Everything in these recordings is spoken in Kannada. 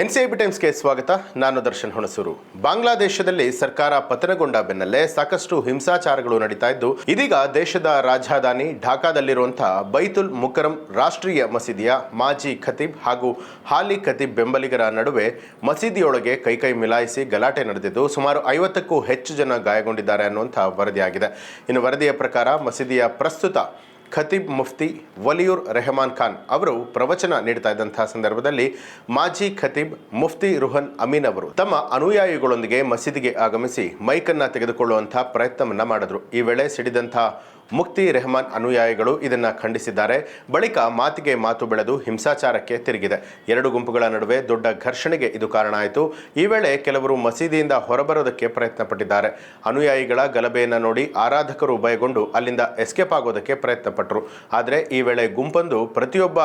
ಎನ್ಸಿಐಬಿ ಟೈಮ್ಸ್ಗೆ ಸ್ವಾಗತ. ನಾನು ದರ್ಶನ್ ಹುಣಸೂರು. ಬಾಂಗ್ಲಾದೇಶದಲ್ಲಿ ಸರ್ಕಾರ ಪತನಗೊಂಡ ಬೆನ್ನಲ್ಲೇ ಸಾಕಷ್ಟು ಹಿಂಸಾಚಾರಗಳು ನಡೀತಾ ಇದ್ದು, ಇದೀಗ ದೇಶದ ರಾಜಧಾನಿ ಢಾಕಾದಲ್ಲಿರುವಂತಹ ಬೈತುಲ್ ಮುಕರಂ ರಾಷ್ಟ್ರೀಯ ಮಸೀದಿಯ ಮಾಜಿ ಖತೀಬ್ ಹಾಗೂ ಹಾಲಿ ಖತೀಬ್ ಬೆಂಬಲಿಗರ ನಡುವೆ ಮಸೀದಿಯೊಳಗೆ ಕೈಕೈ ಮಿಲಾಯಿಸಿ ಗಲಾಟೆ ನಡೆದಿದ್ದು, ಸುಮಾರು ಐವತ್ತಕ್ಕೂ ಹೆಚ್ಚು ಜನ ಗಾಯಗೊಂಡಿದ್ದಾರೆ ಅನ್ನುವಂಥ ವರದಿಯಾಗಿದೆ. ಇನ್ನು ವರದಿಯ ಪ್ರಕಾರ ಮಸೀದಿಯ ಪ್ರಸ್ತುತ ಖತೀಬ್ ಮುಫ್ತಿ ವಲಿಯೂರ್ ರೆಹಮಾನ್ ಖಾನ್ ಅವರು ಪ್ರವಚನ ನೀಡ್ತಾ ಇದ್ದಂತಹ ಸಂದರ್ಭದಲ್ಲಿ ಮಾಜಿ ಖತೀಬ್ ಮುಫ್ತಿ ರುಹನ್ ಅಮೀನ್ ಅವರು ತಮ್ಮ ಅನುಯಾಯಿಗಳೊಂದಿಗೆ ಮಸೀದಿಗೆ ಆಗಮಿಸಿ ಮೈಕನ್ನ ತೆಗೆದುಕೊಳ್ಳುವಂತಹ ಪ್ರಯತ್ನವನ್ನು ಮಾಡಿದ್ರು. ಈ ವೇಳೆ ಸಿಡಿದಂಥ ಮುಕ್ತಿ ರೆಹಮಾನ್ ಅನುಯಾಯಿಗಳು ಇದನ್ನು ಖಂಡಿಸಿದ್ದಾರೆ. ಬಳಿಕ ಮಾತಿಗೆ ಮಾತು ಬೆಳೆದು ಹಿಂಸಾಚಾರಕ್ಕೆ ತಿರುಗಿದೆ. ಎರಡು ಗುಂಪುಗಳ ನಡುವೆ ದೊಡ್ಡ ಘರ್ಷಣೆಗೆ ಇದು ಕಾರಣ ಆಯಿತು. ಈ ವೇಳೆ ಕೆಲವರು ಮಸೀದಿಯಿಂದ ಹೊರಬರೋದಕ್ಕೆ ಪ್ರಯತ್ನ ಪಟ್ಟಿದ್ದಾರೆ ಅನುಯಾಯಿಗಳ ಗಲಭೆಯನ್ನು ನೋಡಿ ಆರಾಧಕರು ಭಯಗೊಂಡು ಅಲ್ಲಿಂದ ಎಸ್ಕೇಪ್ ಆಗೋದಕ್ಕೆ ಪ್ರಯತ್ನ ಪಟ್ಟರು ಆದರೆ ಈ ವೇಳೆ ಗುಂಪೊಂದು ಪ್ರತಿಯೊಬ್ಬ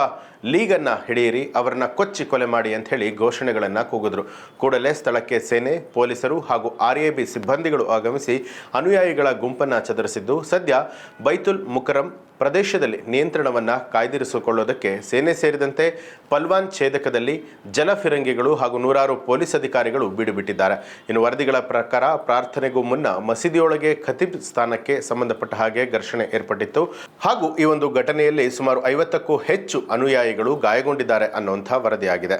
ಲೀಗನ್ನು ಹಿಡಿಯಿರಿ, ಅವರನ್ನ ಕೊಚ್ಚಿ ಕೊಲೆ ಮಾಡಿ ಅಂತ ಹೇಳಿ ಘೋಷಣೆಗಳನ್ನು ಕೂಗಿದ್ರು. ಕೂಡಲೇ ಸ್ಥಳಕ್ಕೆ ಸೇನೆ, ಪೊಲೀಸರು ಹಾಗೂ ಆರ್ ಎ ಬಿ ಸಿಬ್ಬಂದಿಗಳು ಆಗಮಿಸಿ ಅನುಯಾಯಿಗಳ ಗುಂಪನ್ನು ಚದುರಿಸಿದ್ದು. ಸದ್ಯ ಬೈತುಲ್ ಮುಕರಂ ಪ್ರದೇಶದಲ್ಲಿ ನಿಯಂತ್ರಣವನ್ನು ಕಾಯ್ದಿರಿಸಿಕೊಳ್ಳೋದಕ್ಕೆ ಸೇನೆ ಸೇರಿದಂತೆ ಪಲ್ವಾನ್ ಛೇದಕದಲ್ಲಿ ಜಲಫಿರಂಗಿಗಳು ಹಾಗೂ ನೂರಾರು ಪೊಲೀಸ್ ಅಧಿಕಾರಿಗಳು ಬೀಡುಬಿಟ್ಟಿದ್ದಾರೆ. ಇನ್ನು ವರದಿಗಳ ಪ್ರಕಾರ ಪ್ರಾರ್ಥನೆಗೂ ಮುನ್ನ ಮಸೀದಿಯೊಳಗೆ ಖತೀಬ್ ಸ್ಥಾನಕ್ಕೆ ಸಂಬಂಧಪಟ್ಟ ಹಾಗೆ ಘರ್ಷಣೆ ಏರ್ಪಟ್ಟಿತ್ತು. ಹಾಗೂ ಈ ಒಂದು ಘಟನೆಯಲ್ಲಿ ಸುಮಾರು ಐವತ್ತಕ್ಕೂ ಹೆಚ್ಚು ಅನುಯಾಯಿಗಳು ಗಾಯಗೊಂಡಿದ್ದಾರೆ ಅನ್ನುವಂಥ ವರದಿಯಾಗಿದೆ.